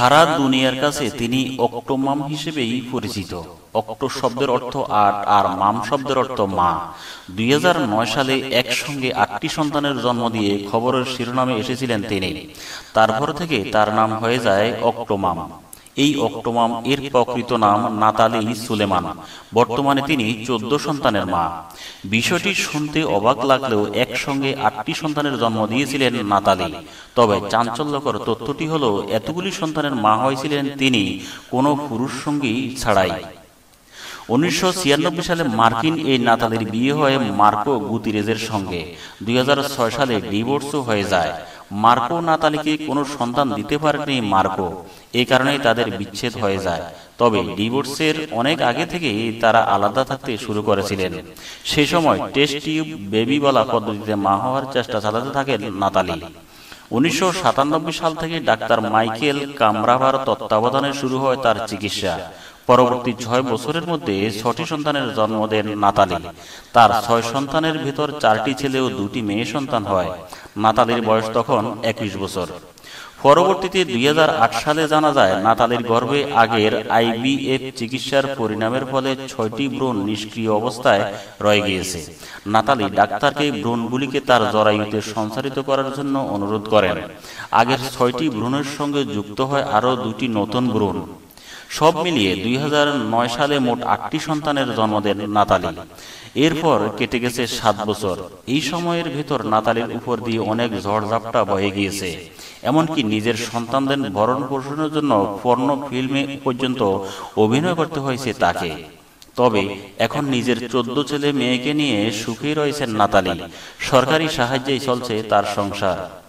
সারা দুনিয়ার কাছে তিনি অক্টোমাম হিসেবেই পরিচিত। অক্টো শব্দের অর্থ আট, আর মাম শব্দের অর্থ মা। দুই হাজার নয় সালে একসঙ্গে আটটি সন্তানের জন্ম দিয়ে খবরের শিরোনামে এসেছিলেন তিনি। তারপর থেকে তার নাম হয়ে যায় অক্টোমাম। এই অক্টোমাম এর প্রকৃত নাম নাতালি সুলেমান। বর্তমানে তিনি চোদ্দ সন্তানের মা। বিষয়টি শুনতে অবাক লাগলেও একসঙ্গে আটটি সন্তানের জন্ম দিয়েছিলেন নাতালি। তবে চাঞ্চল্যকর তথ্যটি হল, এতগুলি সন্তানের মা হয়েছিলেন তিনি, কোনো পুরুষ সঙ্গী ছাড়াই। উনিশশো ছিয়ানব্বই সালে মার্কিন এই নাতালির বিয়ে হয় মার্কো গুতিরেজের সঙ্গে। দুই সালে ডিভোর্সও হয়ে যায়। মার্কো নাতালিকে কোনো সন্তান দিতে পারেনি মার্কো। এই কারণে তাদের বিচ্ছেদ হয়ে যায়। তবে ডিভোর্সের অনেক আগে থেকেই তারা আলাদা থাকতে শুরু করেছিলেন। সেই সময় টেস্ট টিউব বেবি বলা পদ্ধতিতে মা হওয়ার চেষ্টা চালাতে থাকেন নাতালি। উনিশশো সাতানব্বই সাল থেকে ডাক্তার মাইকেল কামরাভার তত্ত্বাবধানে শুরু হয় তার চিকিৎসা। পরবর্তী ছয় বছরের মধ্যে ছটি সন্তানের জন্ম দেন নাতালি। তার ছয় সন্তানের ভেতর চারটি ছেলে ও দুটি মেয়ে সন্তান হয়। নাতালির বয়স তখন একুশ বছর। পরবর্তীতে দুই হাজার আট সালে জানা যায়, নাতালির গর্ভে আগের আইবিএফ চিকিৎসার পরিণামের ফলে ছয়টি ব্রণ নিষ্ক্রিয় অবস্থায় রয়ে গিয়েছে। নাতালি ডাক্তারকে ব্রণগুলিকে তার জরায়ুতে সঞ্চারিত করার জন্য অনুরোধ করেন। আগের ছয়টি ব্রণের সঙ্গে যুক্ত হয় আরও দুটি নতুন ব্রণ। সব মিলিয়ে দুই হাজার নয় সালে মোট আটটি সন্তানের জন্ম দেন নাতালি। এরপর কেটে গেছে সাত বছর। এই সময়ের ভেতর নাতালির উপর দিয়ে অনেক ঝড়ঝাপটা বয়ে গিয়েছে। এমনকি নিজের সন্তানদের ভরণ পোষণের জন্য পর্ণ ফিল্মে পর্যন্ত অভিনয় করতে হয়েছে তাকে। তবে এখন নিজের চোদ্দ ছেলে মেয়েকে নিয়ে সুখী রয়েছেন নাতালি। সরকারি সাহায্যেই চলছে তার সংসার।